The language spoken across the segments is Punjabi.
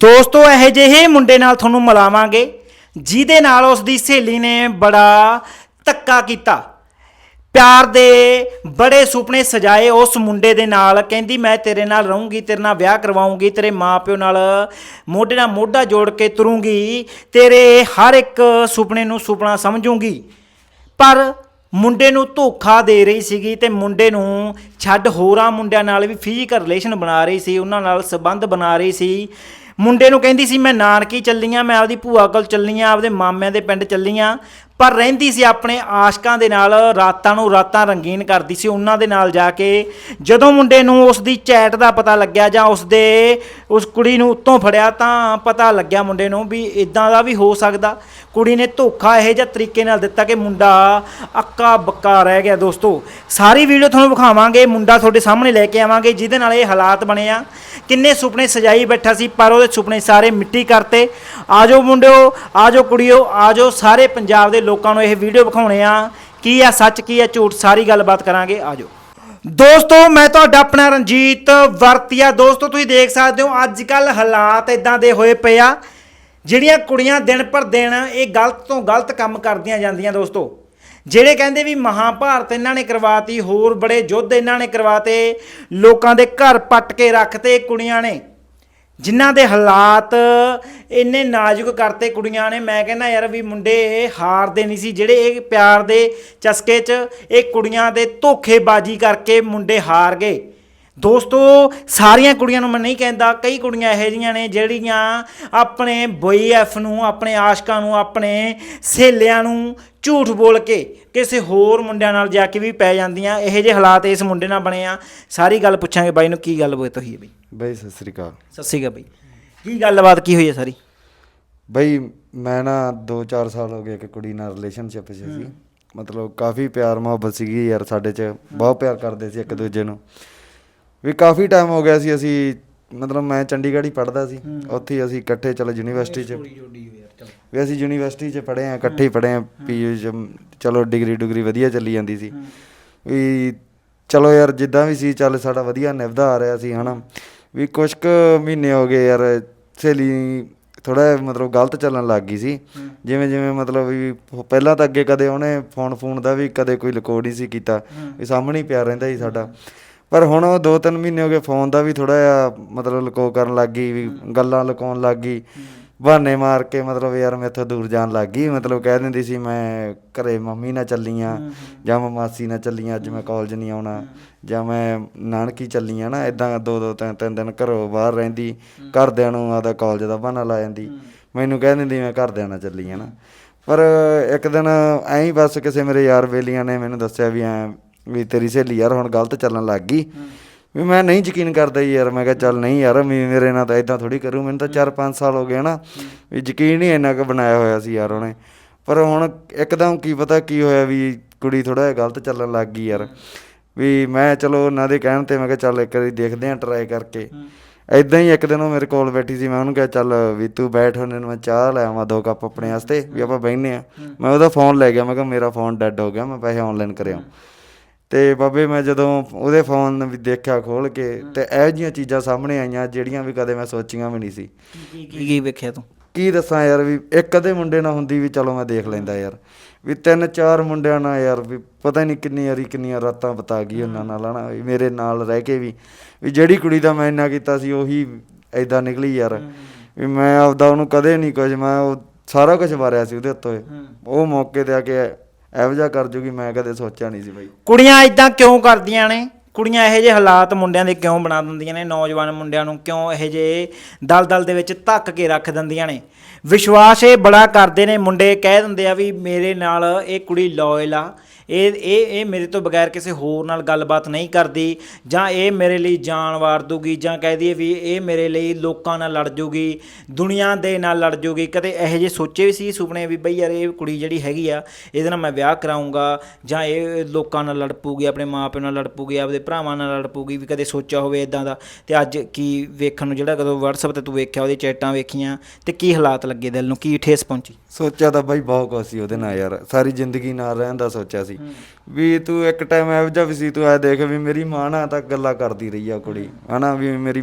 ਦੋਸਤੋ, ਇਹੋ ਜਿਹੇ ਮੁੰਡੇ ਨਾਲ ਤੁਹਾਨੂੰ ਮਿਲਾਵਾਂਗੇ, ਜਿਹਦੇ ਨਾਲ ਉਸ ਦੀ ਸਹੇਲੀ ਨੇ ਬੜਾ ਧੱਕਾ ਕੀਤਾ। ਪਿਆਰ ਦੇ ਬੜੇ ਸੁਪਨੇ ਸਜਾਏ ਉਸ ਮੁੰਡੇ ਦੇ ਨਾਲ। ਕਹਿੰਦੀ, ਮੈਂ ਤੇਰੇ ਨਾਲ ਰਹੂੰਗੀ, ਤੇਰੇ ਨਾਲ ਵਿਆਹ ਕਰਵਾਉਂਗੀ, ਤੇਰੇ ਮਾਪਿਓ ਨਾਲ ਮੋਢੇ ਨਾਲ ਮੋਢਾ ਜੋੜ ਕੇ ਤੁਰੂੰਗੀ, ਤੇਰੇ ਹਰ ਇੱਕ ਸੁਪਨੇ ਨੂੰ ਸੁਪਨਾ ਸਮਝੂੰਗੀ। ਪਰ ਮੁੰਡੇ ਨੂੰ ਧੋਖਾ ਦੇ ਰਹੀ ਸੀਗੀ ਤੇ ਮੁੰਡੇ ਨੂੰ ਛੱਡ ਹੋਰਾਂ ਮੁੰਡਿਆਂ ਨਾਲ ਵੀ ਫਿਜ਼ੀਕਲ ਰਿਲੇਸ਼ਨ ਬਣਾ ਰਹੀ ਸੀ, ਉਹਨਾਂ ਨਾਲ ਸਬੰਧ ਬਣਾ ਰਹੀ ਸੀ। ਮੁੰਡੇ ਨੂੰ ਕਹਿੰਦੀ ਸੀ, ਮੈਂ ਨਾਨਕੀ ਚੱਲੀ ਚੱਲੀਆਂ ਮੈਂ ਆਪਦੀ ਭੂਆ ਕੋਲ ਚੱਲੀ ਚੱਲੀਆਂ ਆਪਦੇ ਮਾਮਿਆਂ ਦੇ ਪਿੰਡ ਚੱਲੀ ਚੱਲੀਆਂ ਪਰ ਰਹਿੰਦੀ ਸੀ ਆਪਣੇ ਆਸ਼ਕਾਂ ਦੇ ਨਾਲ, ਰਾਤਾਂ ਨੂੰ ਰਾਤਾਂ ਰੰਗੀਨ ਕਰਦੀ ਸੀ। ਉਹਨਾਂ ਦੇ ਨਾਲ ਜਾ ਕੇ ਜਦੋਂ ਮੁੰਡੇ ਨੂੰ ਉਸ ਦੀ ਚੈਟ ਦਾ ਪਤਾ ਲੱਗਿਆ ਜਾਂ ਉਸ ਦੇ ਉਸ ਕੁੜੀ ਨੂੰ ਉੱਤੋਂ ਫੜਿਆ ਤਾਂ ਪਤਾ ਲੱਗਿਆ ਮੁੰਡੇ ਨੂੰ ਵੀ ਇਦਾਂ ਦਾ ਵੀ ਹੋ ਸਕਦਾ। ਕੁੜੀ ਨੇ ਧੋਖਾ ਇਹੋ ਜਿਹਾ ਤਰੀਕੇ ਨਾਲ ਦਿੱਤਾ ਕਿ ਮੁੰਡਾ ਅੱਕਾ ਬੱਕਾ ਰਹਿ ਗਿਆ ਦੋਸਤੋ। ਸਾਰੀ ਵੀਡੀਓ ਤੁਹਾਨੂੰ ਵਿਖਾਵਾਂਗੇ, ਮੁੰਡਾ ਤੁਹਾਡੇ ਸਾਹਮਣੇ ਲੈ ਕੇ ਆਵਾਂਗੇ, ਜਿਹਦੇ ਨਾਲ ਇਹ ਹਾਲਾਤ ਬਣੇ ਆ। ਕਿੰਨੇ ਸੁਪਨੇ ਸਜਾਈ ਬੈਠਾ ਸੀ, ਪਰ ਉਹਦੇ ਸੁਪਨੇ ਸਾਰੇ ਮਿੱਟੀ ਕਰਤੇ। ਆਜੋ ਮੁੰਡਿਓ ਆਜੋ ਕੁੜੀਓ ਆਜੋ ਸਾਰੇ ਪੰਜਾਬ ਦੇ ਲੋਕਾਂ ਨੂੰ ਇਹ ਵੀਡੀਓ ਵਿਖਾਉਣੇ ਆ। ਕੀ ਆ, ਸੱਚ ਕੀ ਆ, ਝੂਠ ਸਾਰੀ ਗੱਲਬਾਤ ਕਰਾਂਗੇ। ਆਜੋ। ਦੋਸਤੋ, ਮੈਂ ਤੁਹਾਡਾ ਆਪਣਾ ਰਣਜੀਤ ਵਰਤੀਆ। ਦੋਸਤੋ, ਤੁਸੀਂ ਦੇਖ ਸਕਦੇ ਹੋ ਅੱਜ ਕੱਲ ਹਾਲਾਤ ਇਦਾਂ ਦੇ ਹੋਏ ਪਏ ਆ, ਜਿਹੜੀਆਂ ਕੁੜੀਆਂ ਦਿਨ ਪਰ ਦਿਨ ਇਹ ਗਲਤ ਤੋਂ ਗਲਤ ਕੰਮ ਕਰਦੀਆਂ ਜਾਂਦੀਆਂ ਦੋਸਤੋ। ਜਿਹੜੇ ਕਹਿੰਦੇ ਵੀ ਮਹਾਭਾਰਤ ਇਹਨਾਂ ਨੇ ਕਰਵਾਤੀ, ਹੋਰ ਬੜੇ ਯੁੱਧ ਇਹਨਾਂ ਨੇ ਕਰਵਾਤੇ, ਲੋਕਾਂ ਦੇ ਘਰ ਪੱਟ ਕੇ ਰੱਖਤੇ ਕੁੜੀਆਂ ਨੇ। ਜਿਨ੍ਹਾਂ ਦੇ ਹਾਲਾਤ ਇੰਨੇ ਨਾਜ਼ੁਕ ਕਰਤੇ ਕੁੜੀਆਂ ਨੇ, ਮੈਂ ਕਹਿੰਦਾ ਯਾਰ ਵੀ ਮੁੰਡੇ ਹਾਰਦੇ ਨਹੀਂ ਸੀ, ਜਿਹੜੇ ਇਹ ਪਿਆਰ ਦੇ ਚਸਕੇ 'ਚ ਇਹ ਕੁੜੀਆਂ ਦੇ ਧੋਖੇਬਾਜ਼ੀ ਕਰਕੇ ਮੁੰਡੇ ਹਾਰ ਗਏ। ਦੋਸਤੋ ਸਾਰੀਆਂ ਕੁੜੀਆਂ ਨੂੰ ਮੈਂ ਨਹੀਂ ਕਹਿੰਦਾ ਕਈ ਕੁੜੀਆਂ ਇਹੋ ਜਿਹੀਆਂ ਨੇ ਜਿਹੜੀਆਂ ਆਪਣੇ ਬੋਈਐਫ ਨੂੰ ਆਪਣੇ ਆਸ਼ਕਾਂ ਨੂੰ ਆਪਣੇ ਸਹੇਲਿਆਂ ਨੂੰ ਝੂਠ ਬੋਲ ਕੇ ਕਿਸੇ ਹੋਰ ਮੁੰਡਿਆਂ ਨਾਲ ਜਾ ਕੇ ਵੀ ਪੈ ਜਾਂਦੀਆਂ। ਇਹੋ ਜਿਹੇ ਹਾਲਾਤ ਇਸ ਮੁੰਡੇ ਨਾਲ ਬਣੇ ਆ। ਸਾਰੀ ਗੱਲ ਪੁੱਛਾਂਗੇ ਬਾਈ ਨੂੰ ਕੀ ਗੱਲ ਹੋਈ ਹੋਈ ਹੈ ਬਈ? ਬਈ ਸਤਿ ਸ੍ਰੀ ਅਕਾਲ। ਸਤਿ ਸ਼੍ਰੀ ਅਕਾਲ ਬਈ। ਕੀ ਗੱਲਬਾਤ ਕੀ ਹੋਈ ਹੈ ਸਾਰੀ? ਬਈ ਮੈਂ ਨਾ 2-4 ਸਾਲ ਹੋ ਗਏ ਕਿ ਕੁੜੀ ਨਾਲ ਰਿਲੇਸ਼ਨਸ਼ਿਪ 'ਚ ਸੀ। ਮਤਲਬ ਕਾਫੀ ਪਿਆਰ ਮੁਹੱਬਤ ਸੀਗੀ ਯਾਰ ਸਾਡੇ 'ਚ। ਬਹੁਤ ਪਿਆਰ ਕਰਦੇ ਸੀ ਇੱਕ ਦੂਜੇ ਨੂੰ। ਵੀ ਕਾਫੀ ਟਾਈਮ ਹੋ ਗਿਆ ਸੀ ਅਸੀਂ ਮਤਲਬ ਮੈਂ ਚੰਡੀਗੜ੍ਹ ਹੀ ਪੜ੍ਹਦਾ ਸੀ। ਉੱਥੇ ਹੀ ਅਸੀਂ ਇਕੱਠੇ ਚਲੋ ਯੂਨੀਵਰਸਿਟੀ 'ਚ ਵੀ ਅਸੀਂ ਯੂਨੀਵਰਸਿਟੀ 'ਚ ਪੜ੍ਹੇ ਆ ਇਕੱਠੇ ਹੀ ਪੜ੍ਹੇ ਆ ਪੀਯੂ 'ਚ ਚਲੋ ਡਿਗਰੀ ਡੁਗਰੀ ਵਧੀਆ ਚੱਲੀ ਜਾਂਦੀ ਸੀ। ਵੀ ਚਲੋ ਯਾਰ ਜਿੱਦਾਂ ਵੀ ਸੀ ਚੱਲ ਸਾਡਾ ਵਧੀਆ ਨਿਭਦਾ ਆ ਰਿਹਾ ਸੀ ਹਨਾ। ਵੀ ਕੁਝ ਕੁ ਮਹੀਨੇ ਹੋ ਗਏ ਯਾਰ ਸਹੇਲੀ ਥੋੜਾ ਮਤਲਬ ਗਲਤ ਚੱਲਣ ਲੱਗ ਗਈ ਸੀ। ਜਿਵੇਂ ਜਿਵੇਂ ਮਤਲਬ ਵੀ ਪਹਿਲਾਂ ਤਾਂ ਅੱਗੇ ਕਦੇ ਉਹਨੇ ਫੋਨ ਫੋਨ ਦਾ ਵੀ ਕਦੇ ਕੋਈ ਰਿਕਾਰਡ ਹੀ ਸੀ ਕੀਤਾ। ਵੀ ਸਾਹਮਣੇ ਹੀ ਪਿਆ ਰਹਿੰਦਾ ਸੀ ਸਾਡਾ। ਪਰ ਹੁਣ ਉਹ ਦੋ ਤਿੰਨ ਮਹੀਨੇ ਹੋ ਗਏ ਫੋਨ ਦਾ ਵੀ ਥੋੜਾ ਜਿਹਾ ਮਤਲਬ ਲੁਕੋ ਕਰਨ ਲੱਗ ਗਈ ਵੀ ਗੱਲਾਂ ਲੁਕਾਉਣ ਲੱਗ ਗਈ। ਬਹਾਨੇ ਮਾਰ ਕੇ ਮਤਲਬ ਯਾਰ ਮੈਥੋਂ ਦੂਰ ਜਾਣ ਲੱਗ ਗਈ। ਮਤਲਬ ਕਹਿ ਦਿੰਦੀ ਸੀ ਮੈਂ ਘਰੇ ਮੰਮੀ ਨਾਲ ਚੱਲੀ ਆਂ ਜਾਂ ਮੈਂ ਮਾਸੀ ਨਾਲ ਚੱਲੀ ਆਂ ਅੱਜ ਮੈਂ ਕਾਲਜ ਨਹੀਂ ਆਉਣਾ ਜਾਂ ਮੈਂ ਨਾਨਕੀ ਚੱਲੀ ਆਂ ਨਾ ਇਦਾਂ ਦੋ ਦੋ ਤਿੰਨ ਤਿੰਨ ਦਿਨ ਘਰੋਂ ਬਾਹਰ ਰਹਿੰਦੀ ਘਰਦਿਆਂ ਨੂੰ ਆਦਾ ਕਾਲਜ ਦਾ ਬਹਾਨਾ ਲਾ ਜਾਂਦੀ। ਮੈਨੂੰ ਕਹਿ ਦਿੰਦੀ ਮੈਂ ਘਰਦਿਆਂ ਨਾਲ ਚੱਲੀ ਆਂ ਨਾ। ਪਰ ਇੱਕ ਦਿਨ ਐਂ ਹੀ ਬਸ ਕਿਸੇ ਮੇਰੇ ਯਾਰ ਬੇਲੀਆਂ ਨੇ ਮੈਨੂੰ ਦੱਸਿਆ ਵੀ ਐ ਵੀ ਤੇਰੀ ਸਹੇਲੀ ਯਾਰ ਹੁਣ ਗਲਤ ਚੱਲਣ ਲੱਗ ਗਈ। ਵੀ ਮੈਂ ਨਹੀਂ ਯਕੀਨ ਕਰਦਾ ਯਾਰ ਮੈਂ ਕਿਹਾ ਚੱਲ ਨਹੀਂ ਯਾਰ ਵੀ ਮੇਰੇ ਨਾਲ ਤਾਂ ਇਦਾਂ ਥੋੜੀ ਕਰੂ ਮੈਨੂੰ ਤਾਂ 4-5 ਸਾਲ ਹੋ ਗਏ ਨਾ। ਵੀ ਯਕੀਨ ਹੀ ਇੰਨਾ ਕੁ ਬਣਾਇਆ ਹੋਇਆ ਸੀ ਯਾਰ ਉਹਨੇ। ਪਰ ਹੁਣ ਇੱਕਦਮ ਕੀ ਪਤਾ ਕੀ ਹੋਇਆ ਵੀ ਕੁੜੀ ਥੋੜਾ ਜਿਹਾ ਗਲਤ ਚੱਲਣ ਲੱਗ ਗਈ ਯਾਰ। ਵੀ ਮੈਂ ਚਲੋ ਉਹਨਾਂ ਦੇ ਕਹਿਣ ਤੇ ਮੈਂ ਕਿਹਾ ਚੱਲ ਇੱਕ ਵਾਰੀ ਦੇਖਦੇ ਆਂ ਟਰਾਈ ਕਰਕੇ। ਇਦਾਂ ਹੀ ਇੱਕ ਦਿਨ ਉਹ ਮੇਰੇ ਕੋਲ ਬੈਠੀ ਸੀ ਮੈਂ ਉਹਨੂੰ ਕਿਹਾ ਚੱਲ ਵੀ ਤੂੰ ਬੈਠ ਹੁਣ ਮੈਂ ਚਾਹ ਲੈ ਆਵਾਂ ਦੋ ਕੱਪ ਆਪਣੇ ਵਾਸਤੇ ਵੀ ਆਪਾਂ ਬਹਿਨੇ ਆ ਮੈਂ ਉਹਦਾ ਫੋਨ ਲੈ ਗਿਆ ਮੈਂ ਕਿਹਾ ਮੇਰਾ ਫੋਨ ਡੈੱਡ ਹੋ ਗਿਆ ਮੈਂ ਪੈਸੇ ਆਨਲਾਈਨ ਕਰਿਆ। ਤੇ ਬਾਬੇ ਮੈਂ ਜਦੋਂ ਉਹਦੇ ਫੋਨ ਵੀ ਦੇਖਿਆ ਖੋਲ ਕੇ ਤੇ ਇਹੋ ਜਿਹੀਆਂ ਚੀਜ਼ਾਂ ਸਾਹਮਣੇ ਆਈਆਂ ਜਿਹੜੀਆਂ ਵੀ ਕਦੇ ਮੈਂ ਸੋਚੀਆਂ ਵੀ ਨਹੀਂ ਸੀ। ਕੀ ਕੀ ਕੀ ਵੇਖਿਆ ਤੂੰ? ਕੀ ਦੱਸਾਂ ਯਾਰ ਵੀ ਇੱਕ ਅੱਧੇ ਮੁੰਡੇ ਨਾਲ ਹੁੰਦੀ ਵੀ ਚਲੋ ਮੈਂ ਦੇਖ ਲੈਂਦਾ ਯਾਰ। ਵੀ ਤਿੰਨ ਚਾਰ ਮੁੰਡਿਆਂ ਨਾਲ ਯਾਰ ਵੀ ਪਤਾ ਨਹੀਂ ਕਿੰਨੀ ਵਾਰੀ ਕਿੰਨੀਆਂ ਰਾਤਾਂ ਬਤਾ ਗਈ ਉਹਨਾਂ ਨਾਲ ਹਨਾ? ਵੀ ਮੇਰੇ ਨਾਲ ਰਹਿ ਕੇ ਵੀ ਵੀ ਜਿਹੜੀ ਕੁੜੀ ਦਾ ਮੈਂ ਇੰਨਾ ਕੀਤਾ ਸੀ ਉਹੀ ਐਦਾਂ ਨਿਕਲੀ ਯਾਰ। ਵੀ ਮੈਂ ਆਪਦਾ ਉਹਨੂੰ ਕਦੇ ਨਹੀਂ ਕੁਝ ਮੈਂ ਉਹ ਸਾਰਾ ਕੁਝ ਵਾਰਿਆ ਸੀ ਉਹਦੇ ਉੱਤੋਂ ਉਹ ਮੌਕੇ ਤੇ ਆ ਕੇ ਇਹੋ ਜਿਹਾ ਕਰ ਜੂਗੀ, ਮੈਂ ਕਦੇ ਸੋਚਿਆ ਨਹੀਂ ਸੀ ਬਾਈ। ਕੁੜੀਆਂ ਇਦਾਂ ਕਿਉਂ ਕਰਦੀਆਂ ਨੇ? ਕੁੜੀਆਂ ਇਹੋ ਜਿਹੇ ਹਾਲਾਤ ਮੁੰਡਿਆਂ ਦੇ ਕਿਉਂ ਬਣਾ ਦਿੰਦੀਆਂ ਨੇ? ਨੌਜਵਾਨ ਮੁੰਡਿਆਂ ਨੂੰ ਕਿਉਂ ਇਹੋ ਜਿਹੇ ਦਲਦਲ ਦੇ ਵਿੱਚ ਧੱਕ ਕੇ ਰੱਖ ਦਿੰਦੀਆਂ ਨੇ? ਵਿਸ਼ਵਾਸ ਇਹ ਬੜਾ ਕਰਦੇ ਨੇ, ਮੁੰਡੇ ਕਹਿ ਦਿੰਦੇ ਆ ਵੀ ਮੇਰੇ ਨਾਲ ਇਹ ਕੁੜੀ ਲਾਇਲ ਆ। ਇਹ ਇਹ ਇਹ ਮੇਰੇ ਤੋਂ ਬਗੈਰ ਕਿਸੇ ਹੋਰ ਨਾਲ ਗੱਲਬਾਤ ਨਹੀਂ ਕਰਦੀ ਜਾਂ ਇਹ ਮੇਰੇ ਲਈ ਜਾਨ ਵਾਰ ਦੂਗੀ ਜਾਂ ਕਹਿ ਦਈਏ ਵੀ ਇਹ ਮੇਰੇ ਲਈ ਲੋਕਾਂ ਨਾਲ ਲੜ ਜੂਗੀ, ਦੁਨੀਆ ਦੇ ਨਾਲ ਲੜ ਜੂਗੀ, ਕਦੇ ਇਹੋ ਜਿਹੇ ਸੋਚੇ ਵੀ ਸੀ ਸੁਪਨੇ ਵੀ ਬਈ ਯਾਰ ਇਹ ਕੁੜੀ ਜਿਹੜੀ ਹੈਗੀ ਆ, ਇਹਦੇ ਨਾਲ ਮੈਂ ਵਿਆਹ ਕਰਾਉਂਗਾ ਜਾਂ ਇਹ ਲੋਕਾਂ ਨਾਲ ਲੜ ਪੂਗੀ ਆਪਣੇ ਮਾਪਿਆਂ ਨਾਲ ਲੜ ਪੂਗੀ ਆਪਦੇ ਭਰਾਵਾਂ ਨਾਲ ਲੜ ਪੂਗੀ ਵੀ ਕਦੇ ਸੋਚਿਆ ਹੋਵੇ ਇਦਾਂ ਦਾ, ਤੇ ਅੱਜ ਕੀ ਵੇਖਣ ਨੂੰ ਜਿਹੜਾ ਕਦੋਂ WhatsApp ਤੇ ਤੂੰ ਵੇਖਿਆ, ਉਹਦੀ ਚੈਟਾਂ ਵੇਖੀਆਂ, ਤੇ ਕੀ ਹਾਲਾਤ ਲੱਗੇ ਦਿਲ ਨੂੰ, ਕੀ ਠੇਸ ਪਹੁੰਚੀ? ਸੋਚਿਆ ਤਾਂ ਬਾਈ ਬਹੁਤ ਕੁਛ ਸੀ ਉਹਦੇ ਨਾਲ ਯਾਰ, ਸਾਰੀ ਜ਼ਿੰਦਗੀ ਨਾਲ ਰਹਿਣ ਦਾ ਸੋਚਿਆ ਸੀ। ਵੀ ਤੂੰ ਇੱਕ ਟਾਈਮ ਇਹੋ ਜਿਹਾ ਵੀ ਸੀ, ਤੂੰ ਐ ਦੇਖ ਵੀ ਮੇਰੀ ਮਾਂ ਨਾਲ ਤਾਂ ਗੱਲਾਂ ਕਰਦੀ ਰਹੀ ਆ ਕੁੜੀ, ਹਨਾ, ਵੀ ਮੇਰੀ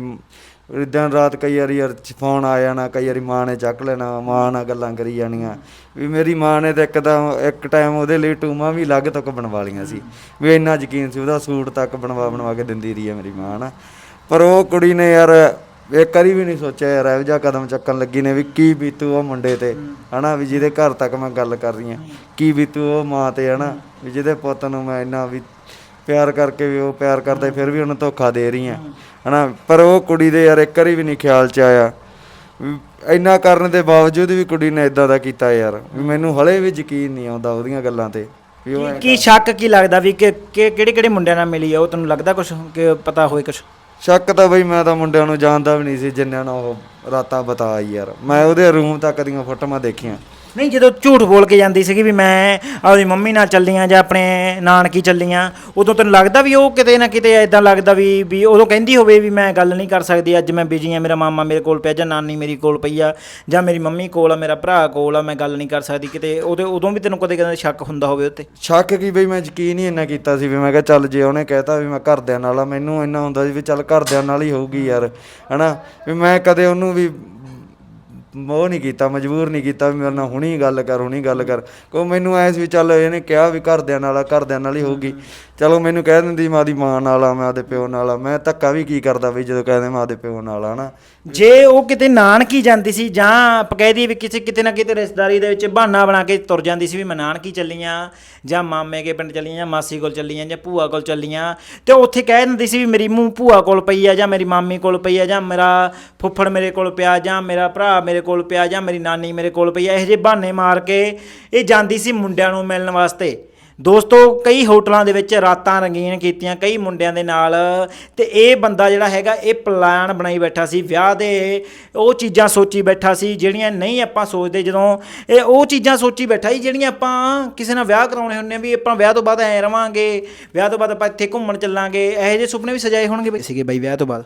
ਦਿਨ ਰਾਤ ਕਈ ਵਾਰੀ ਯਾਰ ਫੋਨ ਆ ਜਾਣਾ, ਕਈ ਵਾਰੀ ਮਾਂ ਨੇ ਚੱਕ ਲੈਣਾ, ਮਾਂ ਨਾਲ ਗੱਲਾਂ ਕਰੀ ਜਾਣੀਆਂ, ਵੀ ਮੇਰੀ ਮਾਂ ਨੇ ਤਾਂ ਇੱਕਦਮ ਇੱਕ ਟਾਈਮ ਉਹਦੇ ਲਈ ਟੂਮਾਂ ਵੀ ਅਲੱਗ ਤੱਕ ਬਣਵਾ ਲਈਆਂ ਸੀ, ਵੀ ਇੰਨਾ ਯਕੀਨ ਸੀ ਉਹਦਾ ਸੂਟ ਤੱਕ ਬਣਵਾ ਬਣਵਾ ਕੇ ਦਿੰਦੀ ਰਹੀ ਹੈ ਮੇਰੀ ਮਾਂ ਨਾ ਪਰ ਉਹ ਕੁੜੀ ਨੇ ਯਾਰ ਇੱਕ ਵਾਰੀ ਵੀ ਨਹੀਂ ਸੋਚਿਆ ਯਾਰ ਇਹੋ ਜਿਹਾ ਕਦਮ ਚੱਕਣ ਲੱਗੀ ਨੇ ਵੀ ਕੀ ਬੀਤੂ ਉਹ ਮੁੰਡੇ ਤੇ ਹਨਾ ਵੀ ਜਿਹਦੇ ਘਰ ਤੱਕ ਮੈਂ ਗੱਲ ਕਰ ਰਹੀ ਹਾਂ। ਕੀ ਬੀਤੂ ਉਹ ਮਾਂ ਤੇ ਹਨਾ ਵੀ ਜਿਹਦੇ ਪੁੱਤ ਨੂੰ ਮੈਂ ਇੰਨਾ ਵੀ ਪਿਆਰ ਕਰਕੇ ਵੀ ਉਹ ਪਿਆਰ ਕਰਦਾ ਫਿਰ ਵੀ ਉਹਨੂੰ ਧੋਖਾ ਦੇ ਰਹੀ ਆ ਹਨਾ। ਪਰ ਉਹ ਕੁੜੀ ਦੇ ਯਾਰ ਇੱਕ ਵਾਰੀ ਵੀ ਨਹੀਂ ਖਿਆਲ ਚ ਆਇਆ। ਇੰਨਾ ਕਰਨ ਦੇ ਬਾਵਜੂਦ ਵੀ ਕੁੜੀ ਨੇ ਇਦਾਂ ਦਾ ਕੀਤਾ ਯਾਰ ਵੀ ਮੈਨੂੰ ਹਲੇ ਵੀ ਯਕੀਨ ਨਹੀਂ ਆਉਂਦਾ ਉਹਦੀਆਂ ਗੱਲਾਂ ਤੇ ਵੀ ਉਹ ਕੀ- ਕੀ ਸ਼ੱਕ ਕੀ ਲੱਗਦਾ ਵੀ ਕਿ ਕਿਹੜੇ ਕਿਹੜੇ ਮੁੰਡਿਆਂ ਨਾਲ ਮਿਲੀ ਆ ਉਹ ਤੈਨੂੰ ਲੱਗਦਾ ਕੁਝ ਕਿ ਪਤਾ ਹੋਏ ਕੁਝ ਸ਼ੱਕ ਤਾਂ ਬਈ ਮੈਂ ਤਾਂ ਮੁੰਡਿਆਂ ਨੂੰ ਜਾਣਦਾ ਵੀ ਨਹੀਂ ਸੀ ਜਿੰਨਿਆਂ ਨਾਲ ਉਹ ਰਾਤਾਂ ਬਤਾਈ ਯਾਰ। ਮੈਂ ਉਹਦੇ ਰੂਮ ਤੱਕ ਦੀਆਂ ਫੋਟੋਆਂ ਦੇਖੀਆਂ। ਨਹੀਂ, ਜਦੋਂ ਝੂਠ ਬੋਲ ਕੇ ਜਾਂਦੀ ਸੀਗੀ ਵੀ ਮੈਂ ਆਪਣੀ ਮੰਮੀ ਨਾਲ ਚੱਲੀਆਂ ਜਾਂ ਆਪਣੇ ਨਾਨਕੀ ਚੱਲੀਆਂ, ਉਦੋਂ ਤੈਨੂੰ ਲੱਗਦਾ ਵੀ ਉਹ ਕਿਤੇ ਨਾ ਕਿਤੇ ਐਦਾਂ ਲੱਗਦਾ ਵੀ ਵੀ ਉਦੋਂ ਕਹਿੰਦੀ ਹੋਵੇ ਵੀ ਮੈਂ ਗੱਲ ਨਹੀਂ ਕਰ ਸਕਦੀ, ਅੱਜ ਮੈਂ ਬਿਜ਼ੀ ਆ, ਮੇਰਾ ਮਾਮਾ ਮੇਰੇ ਕੋਲ ਪਿਆ ਜਾਂ ਨਾਨੀ ਮੇਰੀ ਕੋਲ ਪਈ ਆ ਜਾਂ ਮੇਰੀ ਮੰਮੀ ਕੋਲ ਆ, ਮੇਰਾ ਭਰਾ ਕੋਲ ਆ, ਮੈਂ ਗੱਲ ਨਹੀਂ ਕਰ ਸਕਦੀ ਕਿਤੇ, ਉਹਦੇ, ਉਦੋਂ ਵੀ ਤੈਨੂੰ ਕਦੇ ਕਦੇ ਸ਼ੱਕ ਹੁੰਦਾ ਹੋਵੇ ਉੱਤੇ ਸ਼ੱਕ ਕੀ ਬਈ, ਮੈਂ ਯਕੀਨ ਹੀ ਇੰਨਾ ਕੀਤਾ ਸੀ ਵੀ ਮੈਂ ਕਿਹਾ ਚੱਲ ਜੇ ਉਹਨੇ ਕਹਿਤਾ ਵੀ ਮੈਂ ਘਰਦਿਆਂ ਨਾਲ ਆ, ਮੈਨੂੰ ਇੰਨਾ ਹੁੰਦਾ ਸੀ ਵੀ ਚੱਲ ਘਰਦਿਆਂ ਨਾਲ ਹੀ ਹੋਊਗੀ ਯਾਰ, ਹਨਾ? ਵੀ ਮੈਂ ਕਦੇ ਉਹਨੂੰ ਵੀ ਉਹ ਨਹੀਂ ਕੀਤਾ, ਮਜਬੂਰ ਨਹੀਂ ਕੀਤਾ ਵੀ ਮੇਰੇ ਨਾਲ ਹੁਣੀ ਗੱਲ ਕਰ, ਹੁਣੀ ਗੱਲ ਕਰ। ਕੋ ਮੈਨੂੰ ਐ ਵੀ ਚੱਲ ਇਹਨੇ ਕਿਹਾ ਵੀ ਘਰਦਿਆਂ ਨਾਲ ਆ, ਘਰਦਿਆਂ ਨਾਲ ਹੀ ਹੋਊਗੀ। ਚਲੋ ਮੈਨੂੰ ਕਹਿ ਦਿੰਦੀ ਮੈਂ ਆਦੀ ਮਾਂ ਨਾਲ ਆ, ਮੈਂ ਆਦੇ ਪਿਓ ਨਾਲ ਆ। ਮੈਂ ਧੱਕਾ ਵੀ ਕੀ ਕਰਦਾ ਬਈ ਜਦੋਂ ਕਹਿੰਦੇ ਮੈਂ ਆਦੇ ਪਿਓ ਨਾਲ ਆ ਨਾ ਜੇ ਉਹ ਕਿਤੇ ਨਾਨਕੀ ਜਾਂਦੀ ਸੀ ਜਾਂ ਆਪਾਂ ਕਹਿ ਦਈਏ ਵੀ ਕਿਸੇ, ਕਿਤੇ ਨਾ ਕਿਤੇ ਰਿਸ਼ਤੇਦਾਰੀ ਦੇ ਵਿੱਚ ਬਹਾਨਾ ਬਣਾ ਕੇ ਤੁਰ ਜਾਂਦੀ ਸੀ ਵੀ ਮੈਂ ਨਾਨਕੀ ਚੱਲੀਆਂ ਜਾਂ ਮਾਮੇ ਕੇ ਪਿੰਡ ਚੱਲੀਆਂ ਜਾਂ ਮਾਸੀ ਕੋਲ ਚੱਲੀਆਂ ਜਾਂ ਭੂਆ ਕੋਲ ਚੱਲੀਆਂ, ਤੇ ਉੱਥੇ ਕਹਿ ਦਿੰਦੀ ਸੀ ਵੀ ਮੇਰੀ ਮੂੰਹ ਭੂਆ ਕੋਲ ਪਈ ਆ ਜਾਂ ਮੇਰੀ ਮਾਮੀ ਕੋਲ ਪਈ ਆ ਜਾਂ ਮੇਰਾ ਫੁੱਫੜ ਮੇਰੇ ਕੋਲ ਪਿਆ ਜਾਂ ਮੇਰਾ ਭਰਾ ਮੇਰੇ ਕੋਲ ਪਿਆ ਜਾਂ ਮੇਰੀ ਨਾਨੀ ਮੇਰੇ ਕੋਲ ਪਈ ਆ, ਇਹੋ ਜਿਹੇ ਬਹਾਨੇ ਮਾਰ ਕੇ ਇਹ ਜਾਂਦੀ ਸੀ ਮੁੰਡਿਆਂ ਨੂੰ ਮਿਲਣ ਵਾਸਤੇ। ਦੋਸਤੋ, ਕਈ ਹੋਟਲਾਂ ਦੇ ਵਿੱਚ ਰਾਤਾਂ ਰੰਗੀਨ ਕੀਤੀਆਂ, ਕਈ ਮੁੰਡਿਆਂ ਦੇ ਨਾਲ। ਤੇ ਇਹ ਬੰਦਾ ਜਿਹੜਾ ਹੈਗਾ, ਇਹ ਪਲਾਨ ਬਣਾਈ ਬੈਠਾ ਸੀ, ਵਿਆਹ ਦੇ ਉਹ ਚੀਜ਼ਾਂ ਸੋਚੀ ਬੈਠਾ ਸੀ, ਜਿਹੜੀਆਂ ਨਹੀਂ ਆਪਾਂ ਸੋਚਦੇ ਜਦੋਂ। ਇਹ ਉਹ ਚੀਜ਼ਾਂ ਸੋਚੀ ਬੈਠਾ ਸੀ, ਜਿਹੜੀਆਂ ਆਪਾਂ ਕਿਸੇ ਨਾਲ ਵਿਆਹ ਕਰਾਉਣੇ ਹੁੰਦੇ ਆ, ਵੀ ਆਪਾਂ ਵਿਆਹ ਤੋਂ ਬਾਅਦ ਐ ਰਵਾਂਗੇ, ਵਿਆਹ ਤੋਂ ਬਾਅਦ ਆਪਾਂ ਇੱਥੇ ਘੁੰਮਣ ਚੱਲਾਂਗੇ। ਇਹੋ ਜਿਹੇ ਸੁਪਨੇ ਵੀ ਸਜਾਏ ਹੋਣਗੇ ਸੀਗੇ ਬਾਈ, ਵਿਆਹ ਤੋਂ ਬਾਅਦ।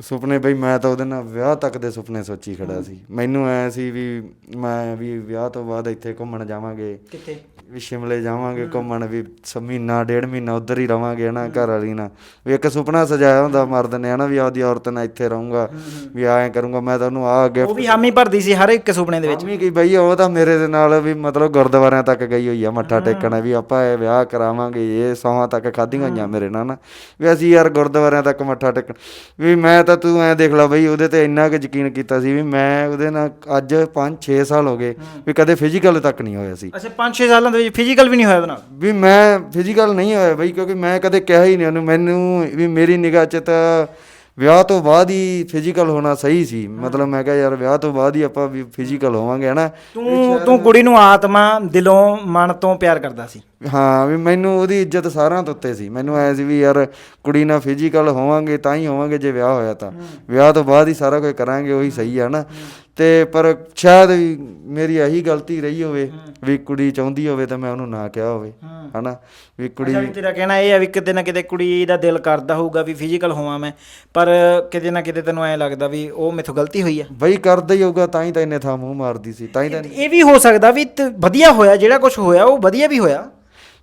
ਸੁਪਨੇ ਬਈ ਮੈਂ ਤਾਂ ਉਹਦੇ ਨਾਲ ਵਿਆਹ ਤੱਕ ਦੇ ਸੁਪਨੇ ਸੋਚੀ ਖੜਾ ਸੀ। ਮੈਨੂੰ ਐ ਸੀ ਵੀ ਮੈਂ ਵੀ ਵਿਆਹ ਤੋਂ ਬਾਅਦ ਇੱਥੇ ਘੁੰਮਣ ਜਾਵਾਂਗੇ। ਕਿੱਥੇ? ਵੀ ਸ਼ਿਮਲੇ ਜਾਵਾਂਗੇ ਘੁੰਮਣ ਵੀ ਮਹੀਨਾ ਡੇਢ ਮਹੀਨਾ ਉਧਰ ਹੀ ਰਵਾਂਗੇ ਨਾ ਘਰ ਵਾਲੀ ਨਾਲ। ਵੀ ਇੱਕ ਸੁਪਨਾ ਸਜਾਇਆ ਹੁੰਦਾ ਮਰਦ ਨੇ ਹਨਾ ਵੀ ਆਪਦੀ ਔਰਤ ਨਾਲ ਇੱਥੇ ਰਹੂੰਗਾ ਵੀ ਐਂ ਕਰੂੰਗਾ ਮੈਂ ਤਾਂ ਉਹਨੂੰ ਆ ਉਹ ਗਿਫਟ ਵੀ ਹਾਮੀ ਭਰਦੀ ਸੀ ਹਰ ਇੱਕ ਸੁਪਨੇ ਦੇ ਵਿੱਚ। ਮੰਮੀ ਕੀ ਬਈ ਉਹ ਤਾਂ ਮੇਰੇ ਦੇ ਨਾਲ ਵੀ ਮਤਲਬ ਗੁਰਦੁਆਰਿਆਂ ਤੱਕ ਗਈ ਹੋਈ ਆ ਮੱਥਾ ਟੇਕਣ ਵੀ ਆਪਾਂ ਇਹ ਵਿਆਹ ਕਰਾਵਾਂਗੇ ਇਹ ਸੌਹਾਂ ਤੱਕ ਖਾਧੀਆਂ ਹੋਈਆਂ ਮੇਰੇ ਨਾਲ ਨਾ। ਵੀ ਅਸੀਂ ਯਾਰ ਗੁਰਦੁਆਰਿਆਂ ਤੱਕ ਮੱਥਾ ਟੇਕਣ ਵੀ ਮੈਂ ਤਾਂ ਤੂੰ ਐ ਦੇਖ ਲੈ ਬਈ ਉਹਦੇ ਤੇ ਇੰਨਾ ਕੁ ਯਕੀਨ ਕੀਤਾ ਸੀ ਵੀ ਮੈਂ ਉਹਦੇ ਨਾਲ ਅੱਜ 5-6 ਸਾਲ ਹੋ ਗਏ ਵੀ ਕਦੇ ਫਿਜ਼ੀਕਲ ਤੱਕ ਨਹੀਂ ਹੋਇਆ ਸੀ। ਅੱਛਾ 5-6 ਸਾਲਾਂ ਦੇ ਵਿੱਚ ਫਿਜ਼ੀਕਲ ਵੀ ਨਹੀਂ ਹੋਇਆ ਨਾਲ? ਵੀ ਮੈਂ ਫਿਜ਼ੀਕਲ ਨਹੀਂ ਹੋਇਆ ਬਈ ਕਿਉਂਕਿ ਮੈਂ ਕਦੇ ਕਿਹਾ ਹੀ ਨਹੀਂ ਉਹਨੂੰ। ਮੈਨੂੰ ਵੀ ਮੇਰੀ ਨਿਗਾਹ 'ਚ ਤਾਂ ਵਿਆਹ ਤੋਂ ਬਾਅਦ ਹੀ ਫਿਜ਼ੀਕਲ ਹੋਣਾ ਸਹੀ ਸੀ। ਮਤਲਬ ਮੈਂ ਕਿਹਾ ਯਾਰ ਵਿਆਹ ਤੋਂ ਬਾਅਦ ਹੀ ਆਪਾਂ ਵੀ ਫਿਜ਼ੀਕਲ ਹੋਵਾਂਗੇ ਹਨਾ? ਤੂੰ ਤੂੰ ਕੁੜੀ ਨੂੰ ਆਤਮਾ ਦਿਲੋਂ ਮਨ ਤੋਂ ਪਿਆਰ ਕਰਦਾ ਸੀ। ਹਾਂ ਵੀ ਮੈਨੂੰ ਉਹਦੀ ਇੱਜ਼ਤ ਸਾਰਿਆਂ ਤੋਂ ਉੱਤੇ ਸੀ। ਮੈਨੂੰ ਐ ਸੀ ਵੀ ਯਾਰ ਕੁੜੀ ਨਾਲ ਫਿਜ਼ੀਕਲ ਹੋਵਾਂਗੇ ਤਾਂ ਹੀ ਹੋਵਾਂਗੇ ਜੇ ਵਿਆਹ ਹੋਇਆ ਤਾਂ। ਵਿਆਹ ਤੋਂ ਬਾਅਦ ਹੀ ਸਾਰਾ ਕੁਝ ਕਰਾਂਗੇ ਉਹੀ ਸਹੀ ਆ ਨਾ ਤੇ ਪਰ ਸ਼ਾਇਦ ਵੀ ਮੇਰੀ ਇਹੀ ਗਲਤੀ ਰਹੀ ਹੋਵੇ ਵੀ ਕੁੜੀ ਚਾਹੁੰਦੀ ਹੋਵੇ ਤਾਂ ਮੈਂ ਉਹਨੂੰ ਨਾ ਕਿਹਾ ਹੋਵੇ ਹਨਾ? ਵੀ ਕੁੜੀ ਅੱਛਾ ਤੇਰਾ ਕਹਿਣਾ ਇਹ ਆ ਵੀ ਕਿਤੇ ਨਾ ਕਿਤੇ ਕੁੜੀ ਦਾ ਦਿਲ ਕਰਦਾ ਹੋਊਗਾ ਵੀ ਫਿਜ਼ੀਕਲ ਹੋਵਾਂ ਮੈਂ ਪਰ ਕਿਤੇ ਨਾ ਕਿਤੇ ਤੈਨੂੰ ਐ ਲੱਗਦਾ ਵੀ ਉਹ ਮੇਥੋਂ ਗਲਤੀ ਹੋਈ ਆ। ਬਈ ਕਰਦਾ ਹੀ ਹੋਊਗਾ ਤਾਂ ਹੀ ਤਾਂ ਇੰਨੇ ਥਾਂ ਮੂੰਹ ਮਾਰਦੀ ਸੀ ਤਾਂ ਹੀ ਤਾਂ ਇਹ ਵੀ ਹੋ ਸਕਦਾ ਵੀ ਵਧੀਆ ਹੋਇਆ ਜਿਹੜਾ ਕੁਝ ਹੋਇਆ ਉਹ ਵਧੀਆ ਵੀ ਹੋਇਆ।